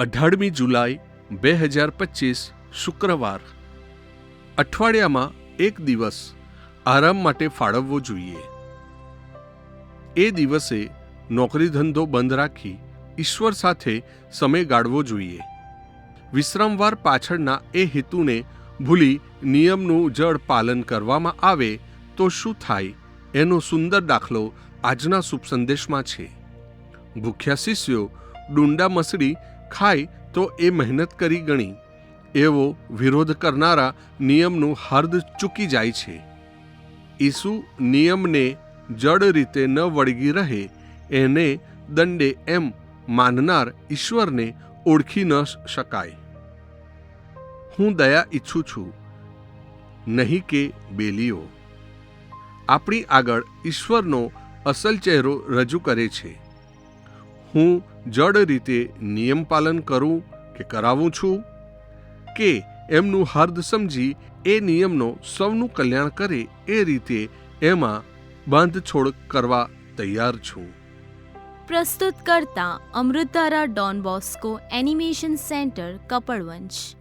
અઢારમી જુલાઈ, બે હજાર પચીસ, શુક્રવાર. અઠવાડિયામાં એક દિવસ આરામ માટે ફાળવવો જોઈએ. એ દિવસે નોકરી ધંધો બંધ રાખી ઈશ્વર સાથે સમય ગાળવો જોઈએ. વિશ્રામવાર પાછળના એ હેતુને ભૂલી નિયમનું જડ પાલન કરવામાં આવે તો શું થાય એનો સુંદર દાખલો આજના શુભ સંદેશમાં છે. ભૂખ્યા શિષ્યો ડુંડા મસળી ખાય તો એ મહેનત કરી ગણી. એવો વિરોધ કરનારા નિયમનું હાર્દ ચૂકી જાય છે. ઈસુ નિયમને જડ રીતે ન વળગી રહે, એને દંડે એમ માનનાર ઈશ્વરને ઓળખી ન શકાય. હું દયા ઈચ્છું છું, નહીં કે બેલીઓ. આપણી આગળ ઈશ્વરનો અસલ ચહેરો રજૂ કરે છે. હું જડ રીતે નિયમ પાલન કરું કે કરાવું છું? કે એમનું હર્દ સમજી એ નિયમનો સૌનું કલ્યાણ કરે એ રીતે એમાં બાંધછોડ કરવા તૈયાર છું. પ્રસ્તુત કરતા અમૃતારા Don Bosco animation centre Kapadvanj